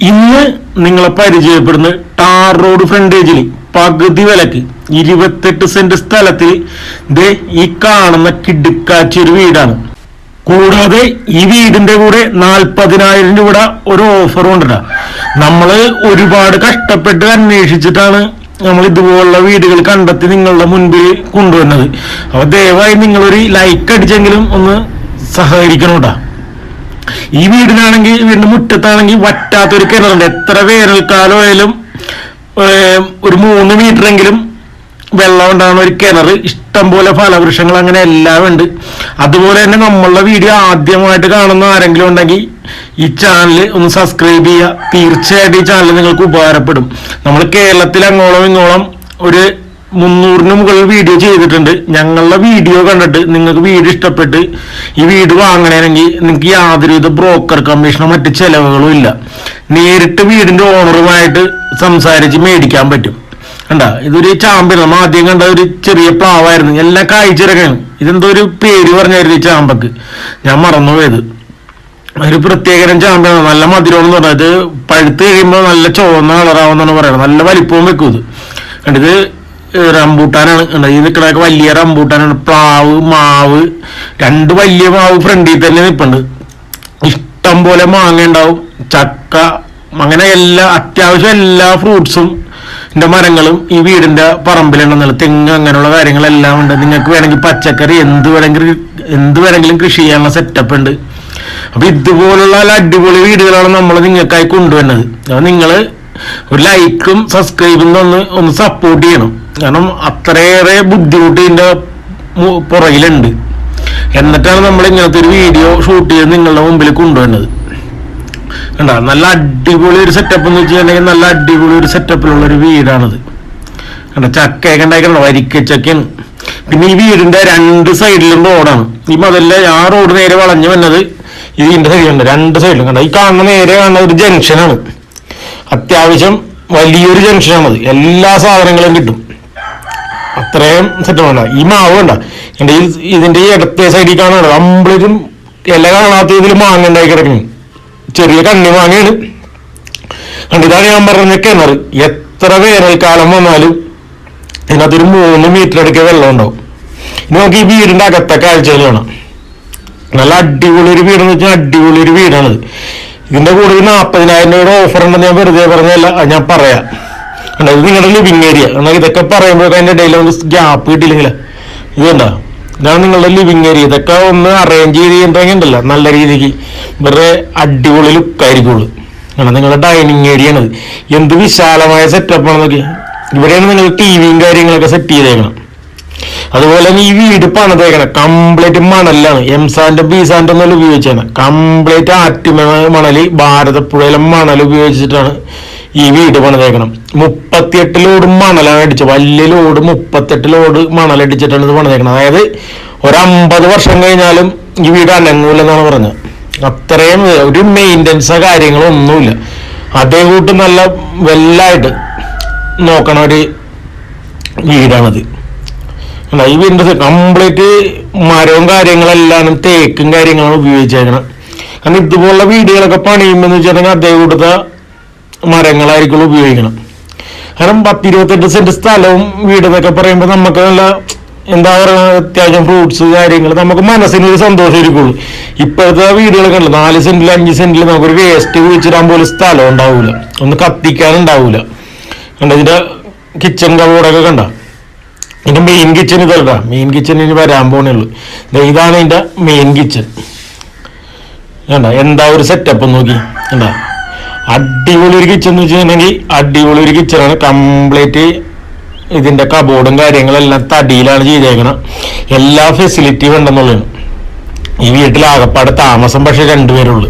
ഇന്ന് നിങ്ങളെ പരിചയപ്പെടുന്ന tar road ഫ്രണ്ടേജിൽ പകുതി വിലക്ക് ഇരുപത്തെട്ട് സെന്റ് സ്ഥലത്തിൽ ദേ ഈ കാണുന്ന കിടുക്കാച്ചി ഒരു വീടാണ്. കൂടാതെ ഈ വീടിന്റെ കൂടെ നാൽപ്പതിനായിരം രൂപ ഒരു ഓഫർ കൊണ്ടിട്ടാ നമ്മൾ ഒരുപാട് കഷ്ടപ്പെട്ട് അന്വേഷിച്ചിട്ടാണ് നമ്മൾ ഇതുപോലുള്ള വീടുകൾ കണ്ടെത്തി നിങ്ങളുടെ മുൻപിൽ കൊണ്ടുവന്നത്. അപ്പൊ ദയവായി നിങ്ങളൊരു ലൈക്ക് അടിച്ചെങ്കിലും ഒന്ന് സഹകരിക്കണം ഈ വീടിനാണെങ്കിൽ വീടിന്റെ മുറ്റത്താണെങ്കിൽ വറ്റാത്തൊരു കിണറുണ്ട്. എത്ര വേനൽക്കാലം ആയാലും ഒരു മൂന്ന് മീറ്ററെങ്കിലും വെള്ളം ഉണ്ടാകുന്ന ഒരു കിണർ ഇഷ്ടംപോലെ ഫലവൃക്ഷങ്ങൾ അങ്ങനെ എല്ലാം ഉണ്ട്. അതുപോലെ തന്നെ നമ്മളുടെ വീഡിയോ ആദ്യമായിട്ട് കാണുന്ന ആരെങ്കിലും ഉണ്ടെങ്കിൽ ഈ ചാനൽ ഒന്ന് സബ്സ്ക്രൈബ് ചെയ്യുക. തീർച്ചയായിട്ടും ഈ ചാനൽ നിങ്ങൾക്ക് ഉപകാരപ്പെടും. നമ്മൾ കേരളത്തിൽ അങ്ങോളം ഇങ്ങോളം ഒരു മുന്നൂറിന് മുകളിൽ വീഡിയോ ചെയ്തിട്ടുണ്ട്. ഞങ്ങളുടെ വീഡിയോ കണ്ടിട്ട് നിങ്ങൾക്ക് വീട് ഇഷ്ടപ്പെട്ട് ഈ വീട് വാങ്ങണമെങ്കിൽ നിങ്ങൾക്ക് യാതൊരുവിധ ബ്രോക്കർ കമ്മീഷനോ മറ്റ് ചെലവുകളും ഇല്ല. നേരിട്ട് വീടിന്റെ ഓണറുമായിട്ട് സംസാരിച്ച് മേടിക്കാൻ പറ്റും. കണ്ട? ഇതൊരു ചാമ്പ്യൻ നമ്മൾ ആദ്യം കണ്ട ഒരു ചെറിയ പ്ലാവായിരുന്നു. എല്ലാം കായ്ച്ചിറക്കാണ് ഇതെന്തോ ഒരു പേര് പറഞ്ഞായിരുന്നു ഈ ചാമ്പക്ക്. ഞാൻ മറന്നുപോയത്. ഒരു പ്രത്യേകരം ചാമ്പ്യാണ്. നല്ല മധുരം എന്ന് പറഞ്ഞത് പഴുത്ത് കഴിയുമ്പോൾ നല്ല ചുവന്ന കളറാവുന്നാണ് പറയുന്നത്. നല്ല വലിപ്പവും വെക്കും ഇത്. കണ്ടിത് റംബൂട്ടാനാണ്. ഈ നിൽക്കണൊക്കെ വലിയ റംബൂട്ടാനാണ്. പ്ലാവ് മാവ് രണ്ട് വലിയ മാവ് ഫ്രണ്ടിൽ തന്നെ നിൽപ്പുണ്ട് ഇഷ്ടം പോലെ മാങ്ങ ഉണ്ടാവും. ചക്ക അങ്ങനെ എല്ലാ അത്യാവശ്യം എല്ലാ ഫ്രൂട്ട്സും എന്റെ മരങ്ങളും ഈ വീടിന്റെ പറമ്പിലുണ്ടെന്നുള്ള തെങ്ങ് അങ്ങനെയുള്ള കാര്യങ്ങളെല്ലാം ഉണ്ട്. നിങ്ങൾക്ക് വേണമെങ്കിൽ പച്ചക്കറി എന്ത് വേണമെങ്കിലും എന്ത് വേണമെങ്കിലും കൃഷി ചെയ്യാനുള്ള സെറ്റപ്പ് ഉണ്ട്. അപ്പൊ ഇതുപോലുള്ള അടിപൊളി വീടുകളാണ് നമ്മൾ നിങ്ങൾക്കായി കൊണ്ടുവരുന്നത്. അപ്പൊ നിങ്ങൾ ഒരു ലൈക്കും സബ്സ്ക്രൈബും ഒന്ന് ഒന്ന് സപ്പോർട്ട് ചെയ്യണം. കാരണം അത്രയേറെ ബുദ്ധിമുട്ട് ഇതിന്റെ മു- പുറകിലുണ്ട്. എന്നിട്ടാണ് നമ്മൾ ഇങ്ങനത്തെ ഒരു വീഡിയോ ഷൂട്ട് ചെയ്ത് നിങ്ങളുടെ മുമ്പിൽ കൊണ്ടുവരുന്നത്. കണ്ട? നല്ല അടിപൊളി ഒരു സെറ്റപ്പ് എന്ന് വെച്ചിട്ടുണ്ടെങ്കിൽ നല്ല അടിപൊളി ഒരു സെറ്റപ്പിലുള്ള ഒരു വീടാണിത്. കണ്ട? ചക്കയൊക്കെ ഉണ്ടായിക്കണ്ട വരിക്കച്ചക്കയാണ് പിന്നെ ഈ വീടിന്റെ രണ്ട് സൈഡിലും റോഡാണ് ഈ മതല്ല ആ റോഡ് നേരെ വളഞ്ഞു വന്നത് ഇതിന്റെ സൈഡിലുണ്ട് രണ്ട് സൈഡിലും കണ്ട? ഈ കാണുന്ന നേരെ കാണുന്ന ഒരു ജംഗ്ഷനാണ് അത്യാവശ്യം വലിയൊരു ജംഗ്ഷനാണത് എല്ലാ സാധനങ്ങളും കിട്ടും. അത്രയും സെറ്റപ്പാണ് ഈ മാവ് എന്റെ ഇതിന്റെ ഈ ഇടത്തെ സൈഡിൽ കാണാണ് കംപ്ലീറ്റും ഇല കാണാത്ത ഇതിൽ മാങ്ങ ഉണ്ടായി കിടക്കുന്നു. ചെറിയ കണ്ണി മാങ്ങയാണ്. കണ്ട ഇതാണ് ഞാൻ പറഞ്ഞ കിണർ. എത്ര വേനൽക്കാലം വന്നാലും ഇതിനകത്തൊരു മൂന്ന് മീറ്റർ അടുക്ക വെള്ളം ഉണ്ടാവും. ഇനി നമുക്ക് ഈ വീടിന്റെ അകത്തെ കാഴ്ചകൾ കാണാം. നല്ല അടിപൊളി ഒരു വീടെന്ന് വെച്ചാൽ അടിപൊളി ഒരു വീടാണിത്. ഇതിന്റെ കൂടെ നാൽപ്പതിനായിരം രൂപയുടെ ഓഫർ ഉണ്ടെന്ന് ഞാൻ വെറുതെ പറഞ്ഞല്ല ഞാൻ പറയാം. ഇത് നിങ്ങളുടെ ലിവിങ് ഏരിയ എന്നാൽ ഇതൊക്കെ പറയുമ്പോഴൊക്കെ അതിന്റെ ഇടയിൽ നമുക്ക് ഗ്യാപ്പ് കിട്ടിയില്ലെങ്കിൽ ഇതുണ്ടോ ഇതാണ് നിങ്ങളുടെ ലിവിങ് ഏരിയ ഇതൊക്കെ ഒന്ന് അറേഞ്ച് ചെയ്ത് ഉണ്ടല്ലോ. നല്ല രീതിക്ക് വെറുതെ അടിപൊളി ലുക്കായിരിക്കുള്ളൂ കാരണം നിങ്ങളുടെ ഡൈനിങ് ഏരിയ ആണ് എന്ത് വിശാലമായ സെറ്റപ്പ് ആണെന്നൊക്കെ ഇവിടെയാണ് നിങ്ങൾ ടി വിയും കാര്യങ്ങളൊക്കെ സെറ്റ് ചെയ്തേക്കണം. അതുപോലെ തന്നെ ഈ വീട് പണിതേക്കണം. കംപ്ലീറ്റ് മണലാണ്. എം സാൻഡും ബി ഒന്നും ഉപയോഗിച്ചാണ് കംപ്ലീറ്റ് ആറ്റുമണൽ ഭാരതപ്പുഴയിലെ മണൽ ഉപയോഗിച്ചിട്ടാണ് ഈ വീട് പണിതേക്കണം. മുപ്പത്തിയെട്ട് ലോഡ് മണലാണ് അടിച്ചത് വലിയ ലോഡ് മുപ്പത്തെട്ട് ലോഡ് മണലടിച്ചിട്ടാണ് ഇത് പണിതേക്കണം അതായത് ഒരു അമ്പത് വർഷം കഴിഞ്ഞാലും ഈ വീട് അനങ്ങൂലെന്നാണ് പറഞ്ഞത്. അത്രയും ഒരു മെയിന്റനൻസോ കാര്യങ്ങളോ ഒന്നുമില്ല അതേ കൂട്ട് നല്ല വെല്ലായിട്ട് നോക്കണ ഒരു വീടാണത്. അല്ല ഈ വീടിന്റെ കംപ്ലീറ്റ് മരവും കാര്യങ്ങളെല്ലാം തേക്കും കാര്യങ്ങളാണ് ഉപയോഗിച്ചേക്കണം. കാരണം ഇതുപോലുള്ള വീടുകളൊക്കെ പണിയുമ്പോൾ വെച്ചിട്ടുണ്ടെങ്കിൽ അതേ കൂട്ടത്തെ മരങ്ങളായിരിക്കും ഉപയോഗിക്കണം. കാരണം പത്തിരുപത്തെട്ട് സെന്റ് സ്ഥലവും വീടെന്നൊക്കെ പറയുമ്പോൾ നമുക്ക് നല്ല എന്താ പറയുക അത്യാവശ്യം ഫ്രൂട്ട്സ് കാര്യങ്ങൾ നമുക്ക് മനസ്സിനൊരു ഇരിക്കുള്ളൂ ഇപ്പോഴത്തെ വീടുകളൊക്കെ ഉണ്ട് നാല് സെന്റിൽ അഞ്ച് സെന്റിൽ നമുക്കൊരു വേസ്റ്റ് കുഴിച്ചിടാൻ പോലും സ്ഥലം ഉണ്ടാവില്ല ഒന്ന് കത്തിക്കാനുണ്ടാവില്ല കണ്ട? ഇതിന്റെ കിച്ചൺ കവോടൊക്കെ കണ്ട? ഇതിന്റെ മെയിൻ കിച്ചൺ ഇതല്ല മെയിൻ കിച്ചൺ ഇനി വരാൻ പോണേ ഉള്ളൂ. ഇതാണ് ഇതിന്റെ മെയിൻ കിച്ചൺ കണ്ട? എന്താ ഒരു സെറ്റപ്പ് നോക്കി. കണ്ട? അടിപൊളി ഒരു കിച്ചൺ എന്ന് വെച്ചിട്ടുണ്ടെങ്കിൽ അടിപൊളി ഒരു കിച്ചണാണ് കംപ്ലീറ്റ് ഇതിന്റെ കബോർഡും കാര്യങ്ങളെല്ലാം തടിയിലാണ് ചെയ്തേക്കണം എല്ലാ ഫെസിലിറ്റിയും ഉണ്ടെന്നുള്ളതാണ്. ഈ വീട്ടിൽ ആകപ്പാടെ താമസം പക്ഷെ രണ്ടുപേരുള്ളൂ.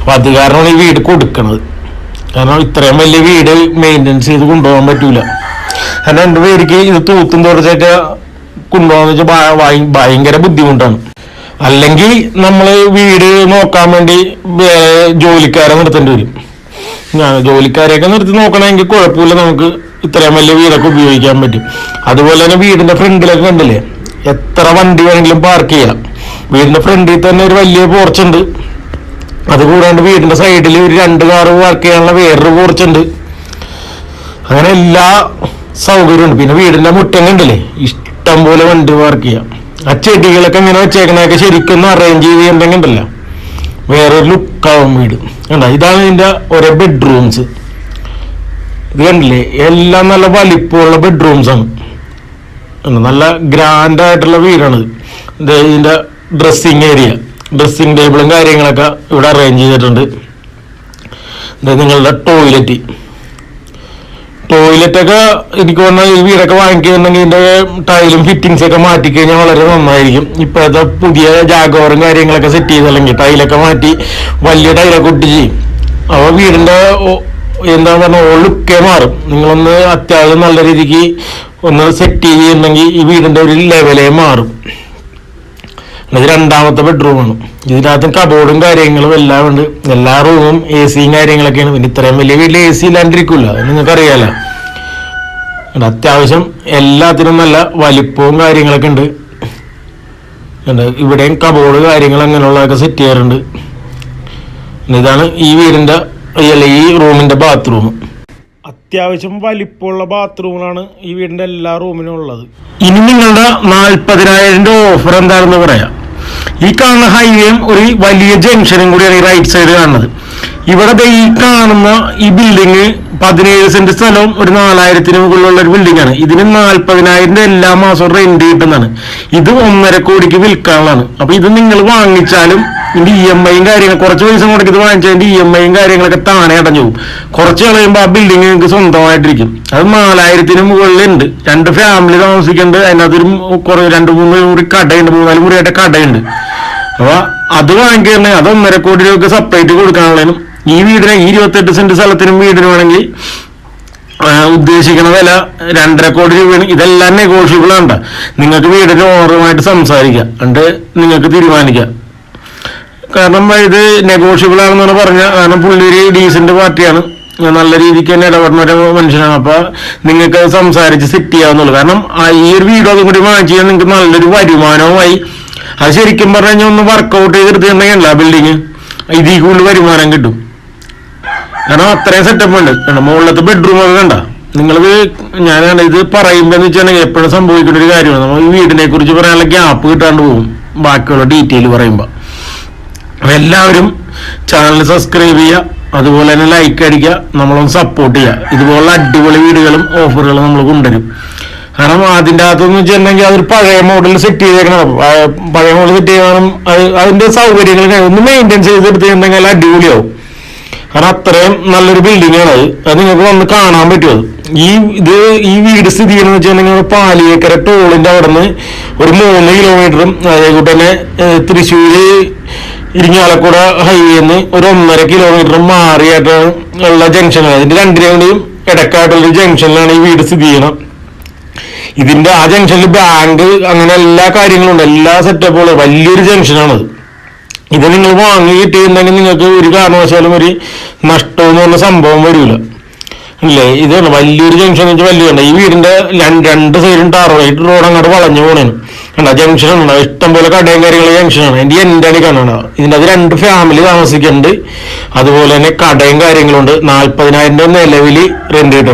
അപ്പൊ അത് കാരണമാണ് ഈ വീട് കൊടുക്കുന്നത് കാരണം ഇത്രയും വലിയ വീട് മെയിന്റെനൻസ് ചെയ്ത് കൊണ്ടുപോകാൻ പറ്റൂല. കാരണം രണ്ടുപേർക്ക് ഇത് തൂത്തും തുടച്ചൊക്കെ കൊണ്ടുപോകാന്ന് വെച്ചാൽ ഭയങ്കര ബുദ്ധിമുട്ടാണ്. അല്ലെങ്കിൽ നമ്മൾ വീട് നോക്കാൻ വേണ്ടി ജോലിക്കാരെ നിർത്തേണ്ടി വരും. ഞാൻ ജോലിക്കാരെയൊക്കെ നിർത്തി നോക്കണമെങ്കിൽ കുഴപ്പമില്ല. നമുക്ക് ഇത്രയും വലിയ വീടൊക്കെ ഉപയോഗിക്കാൻ പറ്റും. അതുപോലെ തന്നെ വീടിന്റെ ഫ്രണ്ടിലൊക്കെ കണ്ടില്ലേ? എത്ര വണ്ടി വേണമെങ്കിലും പാർക്ക് ചെയ്യാം. വീടിന്റെ ഫ്രണ്ടിൽ തന്നെ ഒരു വലിയ പോർച്ചുണ്ട് അത് കൂടാണ്ട് വീടിന്റെ സൈഡിൽ ഒരു രണ്ട് കാറ് പാർക്ക് ചെയ്യാനുള്ള വേറൊരു പോർച്ചുണ്ട് അങ്ങനെ എല്ലാ സൗകര്യമുണ്ട് പിന്നെ വീടിന്റെ മുറ്റം കണ്ടില്ലേ? ഇഷ്ടം പോലെ വണ്ടി പാർക്ക് ചെയ്യാം. ആ ചെടികളൊക്കെ ഇങ്ങനെ വെച്ചേക്കണൊക്കെ ശരിക്കും അറേഞ്ച് ചെയ്ത് ചെയ്യണ്ടെങ്കിൽ ഉണ്ടല്ലോ. വേറൊരു ലുക്കാവും വീട്. കണ്ട? ഇതാണ് ഇതിന്റെ ഓരോ ബെഡ്റൂംസ് ഇത് കണ്ടില്ലേ? എല്ലാം നല്ല വലിപ്പമുള്ള ആണ്. നല്ല ഗ്രാൻഡ് ആയിട്ടുള്ള വീടാണ് ഇത്. ഇതിന്റെ ഡ്രസ്സിങ് ഏരിയ ഡ്രസ്സിങ് ടേബിളും കാര്യങ്ങളൊക്കെ ഇവിടെ അറേഞ്ച് ചെയ്തിട്ടുണ്ട്. നിങ്ങളുടെ ടോയ്ലറ്റ് ടോയ്ലറ്റൊക്കെ എനിക്ക് തോന്നുന്ന വീടൊക്കെ വാങ്ങിക്കുന്നുണ്ടെങ്കിൽ ഇതിന്റെ ടൈലും ഫിറ്റിങ്സ് ഒക്കെ മാറ്റി കഴിഞ്ഞാൽ വളരെ നന്നായിരിക്കും. ഇപ്പോഴത്തെ പുതിയ ജാഗോറും കാര്യങ്ങളൊക്കെ സെറ്റ് ചെയ്തല്ലെങ്കിൽ ടൈലൊക്കെ മാറ്റി വലിയ ടൈലൊക്കെ ഒട്ടിച്ച് അപ്പൊ വീടിന്റെ എന്താ പറഞ്ഞ ലുക്കേ മാറും. നിങ്ങളൊന്ന് അത്യാവശ്യം നല്ല രീതിക്ക് ഒന്ന് സെറ്റ് ചെയ്യുന്നുണ്ടെങ്കിൽ ഈ വീടിന്റെ ഒരു ലെവലേ മാറും. ഇത് രണ്ടാമത്തെ ബെഡ്റൂമാണ് ഇതിനകത്ത് കബോർഡും കാര്യങ്ങളും എല്ലാം ഉണ്ട്. എല്ലാ റൂമും എ സിയും കാര്യങ്ങളൊക്കെയാണ്. പിന്നെ ഇത്രയും വലിയ വീട്ടിൽ എ സി ഇല്ലാണ്ടിരിക്കില്ല അത് നിങ്ങൾക്കറിയാലോ. അത്യാവശ്യം എല്ലാത്തിനും നല്ല വലിപ്പവും കാര്യങ്ങളൊക്കെ ഉണ്ട്. ഇവിടെയും കബോർഡ് കാര്യങ്ങൾ അങ്ങനെയുള്ളതൊക്കെ സെറ്റ് ചെയ്യാറുണ്ട്. ഇതാണ് ഈ വീടിന്റെ അല്ല ഈ റൂമിന്റെ ബാത്റൂം അത്യാവശ്യം വലിപ്പമുള്ള ബാത്റൂമുകളാണ് ഈ വീടിന്റെ എല്ലാ റൂമിനും ഉള്ളത്. ഇനി നിങ്ങളുടെ നാൽപ്പതിനായിരം രൂപ ഓഫർ എന്താണെന്ന് പറയാം. ഈ കാണുന്ന ഹൈവേയും ഒരു വലിയ ജംഗ്ഷനും കൂടിയാണ് ഈ റൈറ്റ് സൈഡ് കാണുന്നത്. ഇവിടെ ഈ കാണുന്ന ഈ ബിൽഡിങ് പതിനേഴ് സെന്റ് സ്ഥലവും ഒരു നാലായിരത്തിന് മുകളിലുള്ള ഒരു ബിൽഡിംഗ് ആണ്. ഇതിന് നാൽപ്പതിനായിരം എല്ലാ മാസവും റെന്റ് കിട്ടുന്നതാണ്. ഇത് ഒന്നര കോടിക്ക് വിൽക്കാനുള്ളതാണ്. അപ്പൊ ഇത് നിങ്ങൾ വാങ്ങിച്ചാലും ഇതിന്റെ ഇ എം ഐയും കാര്യങ്ങൾ കുറച്ച് പൈസ മുടക്കി ഇത് വാങ്ങിച്ചതിന്റെ ഇ എം ഐയും കാര്യങ്ങളൊക്കെ താനെ അടഞ്ഞു കുറച്ച് കളയുമ്പോൾ ആ ബിൽഡിംഗ് നിങ്ങൾക്ക് സ്വന്തമായിട്ടിരിക്കും. അത് നാലായിരത്തിന് മുകളിലുണ്ട്. രണ്ട് ഫാമിലി താമസിക്കുന്നുണ്ട്. അതിനകത്തൊരു കുറേ രണ്ട് മൂന്ന് മുറി കടയുണ്ട്. മൂന്നാൽ മുറിയായിട്ട് കടയുണ്ട്. അപ്പൊ അത് വാങ്ങിക്കുന്നത് അത് ഒന്നര കോടി രൂപയ്ക്ക് സെപ്പറേറ്റ് കൊടുക്കാനുള്ളതിനും ഈ വീടിന് ഈ ഇരുപത്തെട്ട് സെന്റ് സ്ഥലത്തിനും വീടിന് വേണമെങ്കിൽ ഉദ്ദേശിക്കുന്ന വില രണ്ടര കോടി രൂപയാണ്. ഇതെല്ലാം നെഗോഷ്യബിൾ ആണ് നിങ്ങൾക്ക് വീടിന്റെ ഓണറുമായിട്ട് സംസാരിക്കാം. അണ്ട് നിങ്ങൾക്ക് തീരുമാനിക്കാം. കാരണം ഇത് നെഗോഷ്യബിൾ ആണെന്നാണ് പറഞ്ഞ കാരണം പുള്ളി ഒരു ഡീസന്റ് പാർട്ടിയാണ്. നല്ല രീതിക്ക് തന്നെ ഇടപെടുന്ന ഒരു മനുഷ്യനാണ്. അപ്പൊ നിങ്ങൾക്ക് സംസാരിച്ച് സെറ്റ് ചെയ്യാവുന്നുള്ളൂ. കാരണം ആ ഈ ഒരു വീഡിയോ അതും കൂടി വാങ്ങിച്ചു നിങ്ങൾക്ക് നല്ലൊരു വരുമാനവുമായി. അത് ശരിക്കും പറഞ്ഞു കഴിഞ്ഞാൽ ഒന്ന് വർക്കൗട്ട് ചെയ്തെടുത്തിട്ടുണ്ടെങ്കിൽ ബിൽഡിങ് ഇതിൽ കൂടുതൽ വരുമാനം കിട്ടും. കാരണം അത്രയും സെറ്റപ്പ് ഉണ്ട്. മുകളിലത്തെ ബെഡ്റൂം ഒക്കെ കണ്ട? നിങ്ങളത് ഞാനാണ് ഇത് പറയുമ്പോ എന്ന് വെച്ചിട്ടുണ്ടെങ്കിൽ എപ്പോഴും സംഭവിക്കുന്ന ഒരു കാര്യമാണ്. നമ്മൾ ഈ വീടിനെ കുറിച്ച് പറയാനുള്ള ഗ്യാപ്പ് കിട്ടാണ്ട് പോകും. ബാക്കിയുള്ള ഡീറ്റെയിൽ പറയുമ്പോൾ എല്ലാവരും ചാനൽ സബ്സ്ക്രൈബ് ചെയ്യുക അതുപോലെ തന്നെ ലൈക്ക് അടിക്കുക നമ്മളൊന്ന് സപ്പോർട്ട് ചെയ്യുക. ഇതുപോലുള്ള അടിപൊളി വീടുകളും ഓഫറുകളും നമ്മൾ കൊണ്ടുവരും. കാരണം അതിന്റെ അകത്തെന്ന് വെച്ചിട്ടുണ്ടെങ്കിൽ അതൊരു പഴയ മോഡൽ സെറ്റ് ചെയ്തേക്കണം പഴയ മോഡൽ സെറ്റ് ചെയ്യണം അത് അതിന്റെ സൗകര്യങ്ങൾ ഒന്ന് മെയിന്റെയിൻ ചെയ്തെടുത്തിട്ടുണ്ടെങ്കിൽ അടിപൊളിയാവും. കാരണം അത്രയും നല്ലൊരു ബിൽഡിംഗ് ആണ് അത്. അത് നിങ്ങൾക്ക് വന്ന് കാണാൻ പറ്റും ഈ ഇത് ഈ വീട് സ്ഥിതി ചെയ്യുന്നത് വെച്ചിട്ടുണ്ടെങ്കിൽ പാലിയേക്കര ടോളിന്റെ അവിടെ നിന്ന് ഒരു മൂന്ന് കിലോമീറ്ററും അതേകൂട്ട് തന്നെ തൃശ്ശൂർ ഇരിങ്ങാലക്കുട ഹൈവേന്ന് ഒരു ഒന്നര കിലോമീറ്റർ മാറിയായിട്ടാണ് ഉള്ള ജംഗ്ഷനാണ് അതിന്റെ രണ്ടിനെയും ഇടക്കായിട്ടുള്ള ജംഗ്ഷനിലാണ് ഈ വീട് സ്ഥിതി ചെയ്യണം ഇതിന്റെ ആ ജംഗ്ഷനിൽ ബാങ്ക് അങ്ങനെ എല്ലാ കാര്യങ്ങളും ഉണ്ട്. എല്ലാ സെറ്റപ്പുകളും വലിയൊരു ജംഗ്ഷനാണത് ഇത് നിങ്ങൾ വാങ്ങി കിട്ടിയിട്ടുണ്ടെങ്കിൽ നിങ്ങൾക്ക് ഒരു കാരണവശാലും ഒരു നഷ്ടം എന്ന് പറഞ്ഞ സംഭവം വരില്ല അല്ലേ? ഇതാണ് വലിയൊരു ജംഗ്ഷൻ വെച്ചാൽ വലിയ ഈ വീടിന്റെ രണ്ട് സൈഡും ടാറായിട്ട് റോഡ് അങ്ങോട്ട് വളഞ്ഞു പോണേന്. കണ്ട ഇഷ്ടം പോലെ കടയും കാര്യങ്ങളും ജംഗ്ഷനാണ് എന്റെ എന്റെ കാണണം ഇതിന്റെ അത് രണ്ട് ഫാമിലി താമസിക്കുന്നുണ്ട്. അതുപോലെ തന്നെ കടയും കാര്യങ്ങളുണ്ട്. നാല്പതിനായിരം രൂപ നിലവിൽ റെന്റ് കിട്ടുന്നുണ്ട്